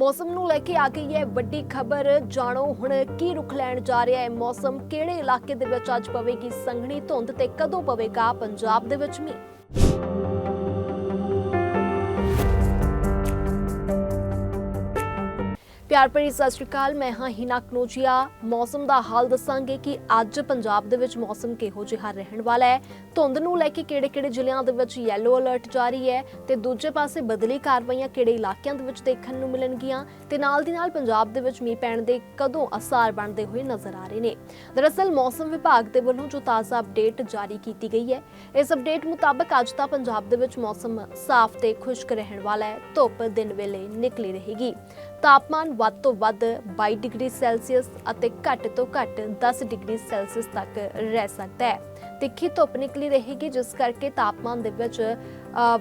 ਮੌਸਮ ਨੂੰ ਲੈ ਕੇ ਆ ਗਈ ਹੈ ਵੱਡੀ ਖਬਰ। ਜਾਣੋ ਹੁਣ ਕੀ ਰੁਖ ਲੈਣ ਜਾ ਰਿਹਾ ਹੈ ਮੌਸਮ। ਕਿਹੜੇ ਇਲਾਕੇ ਦੇ ਵਿੱਚ ਅੱਜ ਪਵੇਗੀ ਸੰਘਣੀ ਧੁੰਦ ਤੇ ਕਦੋਂ ਪਵੇਗਾ ਪੰਜਾਬ ਦੇ ਵਿੱਚ ਮੀਂਹ? ਪਿਆਰ ਭਰੀ ਸਤਿ ਸ਼੍ਰੀ ਅਕਾਲ, ਮੈਂ ਹਾਂ ਹਿਨਾ ਕਨੋਜੀਆ। ਮੌਸਮ ਦਾ ਹਾਲ ਦੱਸਾਂਗੇ ਕਿ ਅੱਜ ਪੰਜਾਬ ਦੇ ਵਿੱਚ ਮੌਸਮ ਕਿਹੋ ਜਿਹਾ ਰਹਿਣ ਵਾਲਾ ਹੈ। ਧੁੰਦ ਨੂੰ ਲੈ ਕੇ ਕਿਹੜੇ-ਕਿਹੜੇ ਜ਼ਿਲ੍ਹਿਆਂ ਦੇ ਵਿੱਚ ਯੈਲੋ ਅਲਰਟ ਜਾਰੀ ਹੈ ਤੇ ਦੂਜੇ ਪਾਸੇ ਬਦਲੀ ਕਾਰਵਾਈਆਂ ਕਿਹੜੇ ਇਲਾਕਿਆਂ ਦੇ ਵਿੱਚ ਦੇਖਣ ਨੂੰ ਮਿਲਣਗੀਆਂ ਤੇ ਨਾਲ ਦੀ ਨਾਲ ਪੰਜਾਬ ਦੇ ਵਿੱਚ ਮੀਂਹ ਪੈਣ ਦੇ ਕਦੋਂ ਅਸਾਰ ਬਣਦੇ ਹੋਏ ਨਜ਼ਰ ਆ ਰਹੇ ਨੇ। ਦਰਅਸਲ ਮੌਸਮ ਵਿਭਾਗ ਦੇ ਵੱਲੋਂ ਜੋ ਤਾਜ਼ਾ ਅਪਡੇਟ ਜਾਰੀ ਕੀਤੀ ਗਈ ਹੈ, ਇਸ ਅਪਡੇਟ ਮੁਤਾਬਕ ਅੱਜ ਤਾਂ ਪੰਜਾਬ ਦੇ ਵਿੱਚ ਮੌਸਮ ਸਾਫ਼ ਤੇ ਖੁਸ਼ਕ ਰਹਿਣ ਵਾਲਾ ਹੈ, ਧੁੱਪ ਦਿਨ ਵੇਲੇ ਨਿਕਲੀ ਰਹੇਗੀ। ਤਾਪਮਾਨ ਵੱਧ ਤੋਂ ਵੱਧ 22 ਡਿਗਰੀ ਸੈਲਸੀਅਸ ਅਤੇ ਘੱਟ ਤੋਂ ਘੱਟ 10 ਡਿਗਰੀ ਸੈਲਸੀਅਸ ਤੱਕ ਰਹਿ ਸਕਦਾ ਹੈ। ਤਿੱਖੀ ਧੁੱਪ ਨਿਕਲੀ ਰਹੇਗੀ, ਜਿਸ ਕਰਕੇ ਤਾਪਮਾਨ ਦੇ ਵਿੱਚ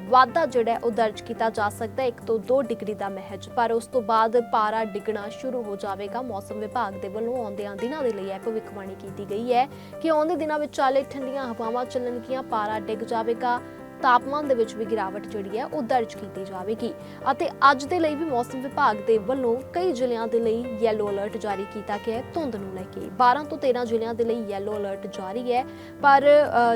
ਵਾਧਾ ਜਿਹੜਾ ਉਹ ਦਰਜ ਕੀਤਾ ਜਾ ਸਕਦਾ ਹੈ। 1 ਤੋਂ 2 ਡਿਗਰੀ ਦਾ ਮਹਿਜ। ਪਰ ਉਸ ਤੋਂ ਬਾਅਦ ਪਾਰਾ ਡਿੱਗਣਾ ਸ਼ੁਰੂ ਹੋ ਜਾਵੇਗਾ। ਮੌਸਮ ਵਿਭਾਗ ਦੇ ਵੱਲੋਂ ਆਉਂਦਿਆਂ ਦਿਨਾਂ ਦੇ ਲਈ ਇਹ ਭਵਿੱਖਬਾਣੀ ਕੀਤੀ ਗਈ ਹੈ ਕਿ ਆਉਂਦੇ ਦਿਨਾਂ ਵਿੱਚ ਚਾਲੇ ਠੰਡੀਆਂ ਹਵਾਵਾਂ ਚੱਲਣਗੀਆਂ, ਪਾਰਾ ਡਿੱਗ ਜਾਵੇਗਾ। ਤਾਪਮਾਨ ਦੇ ਵਿੱਚ ਵੀ ਗਿਰਾਵਟ ਜਿਹੜੀ ਹੈ ਉਹ ਦਰਜ ਕੀਤੀ ਜਾਵੇਗੀ। ਅਤੇ ਅੱਜ ਦੇ ਲਈ ਵੀ ਮੌਸਮ ਵਿਭਾਗ ਦੇ ਵੱਲੋਂ ਕਈ ਜ਼ਿਲ੍ਹਿਆਂ ਦੇ ਲਈ ਯੈਲੋ ਅਲਰਟ ਜਾਰੀ ਕੀਤਾ ਗਿਆ ਹੈ, ਧੁੰਦ ਨੂੰ ਲੈ ਕੇ। 12 ਤੋਂ 13 ਜ਼ਿਲ੍ਹਿਆਂ ਦੇ ਲਈ ਯੈਲੋ ਅਲਰਟ ਜਾਰੀ ਹੈ, ਪਰ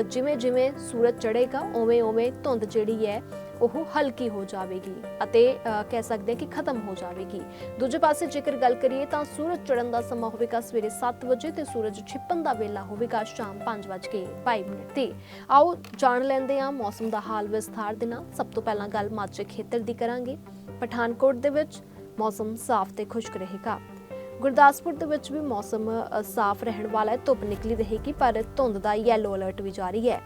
ਜਿਵੇਂ ਜਿਵੇਂ ਸੂਰਜ ਚੜ੍ਹੇਗਾ ਉਵੇਂ ਉਵੇਂ ਧੁੰਦ ਜਿਹੜੀ ਹੈ ਉਹ ਹਲਕੀ ਹੋ ਜਾਵੇਗੀ ਅਤੇ ਕਹਿ ਸਕਦੇ ਹਾਂ ਕਿ ਖਤਮ ਹੋ ਜਾਵੇਗੀ। ਦੂਜੇ ਪਾਸੇ ਜੇਕਰ ਗੱਲ ਕਰੀਏ ਤਾਂ ਸੂਰਜ ਚੜ੍ਹਨ ਦਾ ਸਮਾਂ ਹੋਵੇਗਾ ਸਵੇਰੇ 7 ਵਜੇ ਤੇ ਸੂਰਜ ਛਿਪਣ ਦਾ ਵੇਲਾ ਹੋਵੇਗਾ ਸ਼ਾਮ 5:05 ਮਿੰਟ ਤੇ। ਆਓ ਜਾਣ ਲੈਂਦੇ ਹਾਂ ਮੌਸਮ ਦਾ ਹਾਲ ਵਿਸਥਾਰ ਦੇ ਨਾਲ। ਸਭ ਤੋਂ ਪਹਿਲਾਂ ਗੱਲ ਮਾਝੇ ਖੇਤਰ ਦੀ ਕਰਾਂਗੇ। ਪਠਾਨਕੋਟ ਦੇ ਵਿੱਚ ਮੌਸਮ ਸਾਫ਼ ਤੇ ਖੁਸ਼ਕ ਰਹੇਗਾ। ਗੁਰਦਾਸਪੁਰ ਦੇ ਵਿੱਚ ਵੀ ਮੌਸਮ ਸਾਫ਼ ਰਹਿਣ ਵਾਲਾ ਹੈ। ਧੁੱਪ ਨਿਕਲੀ ਰਹੇਗੀ ਪਰ ਧੁੰਦ ਦਾ ਯੈਲੋ ਅਲਰਟ ਵੀ ਜਾਰੀ ਹੈ।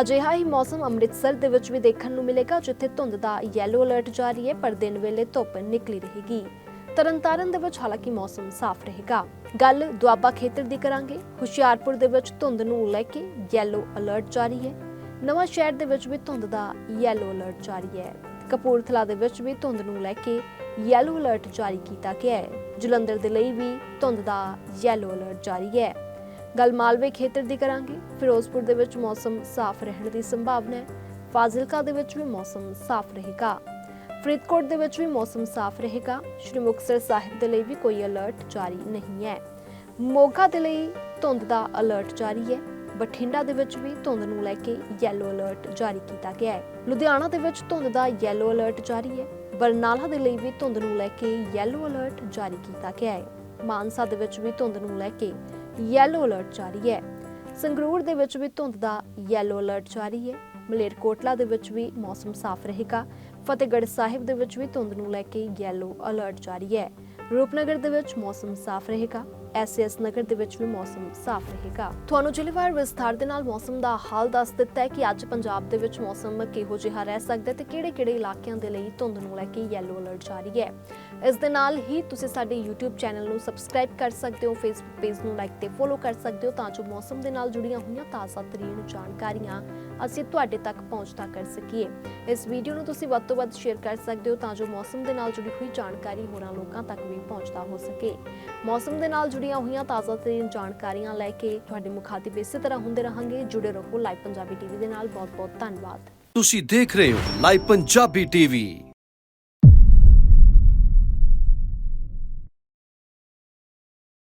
ਅਜਿਹਾ ਹੀ ਮੌਸਮ ਅੰਮ੍ਰਿਤਸਰ ਦੇ ਵਿੱਚ ਵੀ ਦੇਖਣ ਨੂੰ ਮਿਲੇਗਾ, ਜਿੱਥੇ ਧੁੰਦ ਦਾ ਯੈਲੋ ਅਲਰਟ ਜਾਰੀ ਹੈ, ਪਰ ਦਿਨ ਵੇਲੇ ਧੁੱਪ ਨਿਕਲੀ ਰਹੇਗੀ। ਤਰਨਤਾਰਨ ਦੇ ਵਿੱਚ ਹਾਲਾਂਕਿ ਮੌਸਮ ਸਾਫ਼ ਰਹੇਗਾ। ਗੱਲ ਦੁਆਬਾ ਖੇਤਰ ਦੀ ਕਰਾਂਗੇ। ਹੁਸ਼ਿਆਰਪੁਰ ਦੇ ਵਿੱਚ ਧੁੰਦ ਨੂੰ ਲੈ ਕੇ ਯੈਲੋ ਅਲਰਟ ਜਾਰੀ ਹੈ। ਨਵਾਂ ਸ਼ਹਿਰ ਦੇ ਵਿੱਚ ਵੀ ਧੁੰਦ ਦਾ ਯੈਲੋ ਅਲਰਟ ਜਾਰੀ ਹੈ। ਕਪੂਰਥਲਾ ਦੇ ਵਿੱਚ ਵੀ ਧੁੰਦ ਨੂੰ ਲੈ ਕੇ ਯੈਲੋ ਅਲਰਟ ਜਾਰੀ ਕੀਤਾ ਗਿਆ ਹੈ। ਜਲੰਧਰ ਦੇ ਲਈ ਵੀ ਧੁੰਦ ਦਾ ਯੈਲੋ ਅਲਰਟ ਜਾਰੀ ਹੈ। ਗੱਲ ਮਾਲਵੇ ਖੇਤਰ ਦੀ ਕਰਾਂਗੇ। ਫਿਰੋਜ਼ਪੁਰ ਦੇ ਵਿੱਚ ਮੌਸਮ ਸਾਫ਼ ਰਹਿਣ ਦੀ ਸੰਭਾਵਨਾ ਹੈ। ਫਾਜ਼ਿਲਕਾ ਦੇ ਵਿੱਚ ਵੀ ਮੌਸਮ ਸਾਫ਼ ਰਹੇਗਾ। ਫਰੀਦਕੋਟ ਦੇ ਵਿੱਚ ਵੀ ਮੌਸਮ ਸਾਫ਼ ਰਹੇਗਾ। ਸ਼੍ਰੀ ਮੁਕਤਸਰ ਸਾਹਿਬ ਦੇ ਲਈ ਵੀ ਕੋਈ ਅਲਰਟ ਜਾਰੀ ਨਹੀਂ ਹੈ। ਮੋਗਾ ਦੇ ਲਈ ਧੁੰਦ ਦਾ ਅਲਰਟ ਜਾਰੀ ਹੈ। ਬਠਿੰਡਾ ਦੇ ਵਿੱਚ ਵੀ ਧੁੰਦ ਨੂੰ ਲੈ ਕੇ ਯੈਲੋ ਅਲਰਟ ਜਾਰੀ ਕੀਤਾ ਗਿਆ ਹੈ। ਲੁਧਿਆਣਾ ਦੇ ਵਿੱਚ ਧੁੰਦ ਦਾ ਯੈਲੋ ਅਲਰਟ ਜਾਰੀ ਹੈ। ਬਰਨਾਲਾ ਦੇ ਲਈ ਵੀ ਧੁੰਦ ਨੂੰ ਲੈ ਕੇ ਯੈਲੋ ਅਲਰਟ ਜਾਰੀ ਕੀਤਾ ਗਿਆ ਹੈ। ਮਾਨਸਾ ਦੇ ਵਿੱਚ ਵੀ ਧੁੰਦ ਨੂੰ ਲੈ ਕੇ ਯੈਲੋ ਅਲਰਟ ਜਾਰੀ ਹੈ। ਸੰਗਰੂਰ ਦੇ ਵਿੱਚ ਵੀ ਧੁੰਦ ਦਾ ਯੈਲੋ ਅਲਰਟ ਜਾਰੀ ਹੈ। ਮਲੇਰਕੋਟਲਾ ਦੇ ਵਿੱਚ ਵੀ ਮੌਸਮ ਸਾਫ਼ ਰਹੇਗਾ। ਫਤਿਹਗੜ੍ਹ ਸਾਹਿਬ ਦੇ ਵਿੱਚ ਵੀ ਧੁੰਦ ਨੂੰ ਲੈ ਕੇ ਯੈਲੋ ਅਲਰਟ ਜਾਰੀ ਹੈ। ਰੂਪਨਗਰ ਦੇ ਵਿੱਚ ਮੌਸਮ ਸਾਫ਼ ਰਹੇਗਾ। ਐਸਐਸ ਨਗਰ ਦੇ ਵਿੱਚ ਵੀ ਮੌਸਮ ਸਾਫ਼ ਰਹੇਗਾ। ਤੁਹਾਨੂੰ ਜ਼ਿਲ੍ਹੇਵਾਰ ਵਿਸਥਾਰ ਦੇ ਨਾਲ ਮੌਸਮ ਦਾ ਹਾਲ ਦੱਸ ਦਿੱਤਾ ਹੈ ਕਿ ਅੱਜ ਪੰਜਾਬ ਦੇ ਵਿੱਚ ਮੌਸਮ ਕਿਹੋ ਜਿਹਾ ਰਹਿ ਸਕਦਾ ਤੇ ਕਿਹੜੇ-ਕਿਹੜੇ ਇਲਾਕਿਆਂ ਦੇ ਲਈ ਧੁੰਦ ਨੂੰ ਲੈ ਕੇ ਯੈਲੋ ਅਲਰਟ ਜਾਰੀ ਹੈ। ਇਸ ਦੇ ਨਾਲ ਹੀ ਤੁਸੀਂ ਸਾਡੇ YouTube ਚੈਨਲ ਨੂੰ ਸਬਸਕ੍ਰਾਈਬ ਕਰ ਸਕਦੇ ਹੋ, Facebook ਪੇਜ ਨੂੰ ਲਾਈਕ ਤੇ ਫੋਲੋ ਕਰ ਸਕਦੇ ਹੋ ਤਾਂ ਜੋ ਮੌਸਮ ਦੇ ਨਾਲ ਜੁੜੀਆਂ ਹੋਈਆਂ ਤਾਜ਼ਾ ਤਰੀਨ ਜਾਣਕਾਰੀਆਂ ਅਸੀਂ ਤੁਹਾਡੇ ਤੱਕ ਪਹੁੰਚਦਾ ਕਰ ਸਕੀਏ। ਇਸ ਵੀਡੀਓ ਨੂੰ ਤੁਸੀਂ ਵੱਧ ਤੋਂ ਵੱਧ ਸ਼ੇਅਰ ਕਰ ਸਕਦੇ ਹੋ ਤਾਂ ਜੋ ਮੌਸਮ ਦੇ ਨਾਲ ਜੁੜੀ ਹੋਈ ਜਾਣਕਾਰੀ ਹੋਰਾਂ ਲੋਕਾਂ ਤੱਕ ਵੀ ਪਹੁੰਚਦਾ ਹੋ ਸਕੇ। ਮੌਸਮ ਦੇ ਨਾਲ ਜੁੜੀਆਂ ਹੋਈਆਂ ਤਾਜ਼ਾ ਤਰੀਨ ਜਾਣਕਾਰੀਆਂ ਲੈ ਕੇ ਤੁਹਾਡੇ ਮੁਖਾਤਿਬ ਇਸੇ ਤਰ੍ਹਾਂ ਹੁੰਦੇ ਰਹਾਂਗੇ। ਜੁੜੇ ਰਹੋ ਲਾਈਵ ਪੰਜਾਬੀ ਟੀਵੀ ਦੇ ਨਾਲ। ਬਹੁਤ ਬਹੁਤ ਧੰਨਵਾਦ। ਤੁਸੀਂ ਦੇਖ ਰਹੇ ਹੋ ਲਾਈਵ ਪੰਜਾਬੀ ਟੀਵੀ।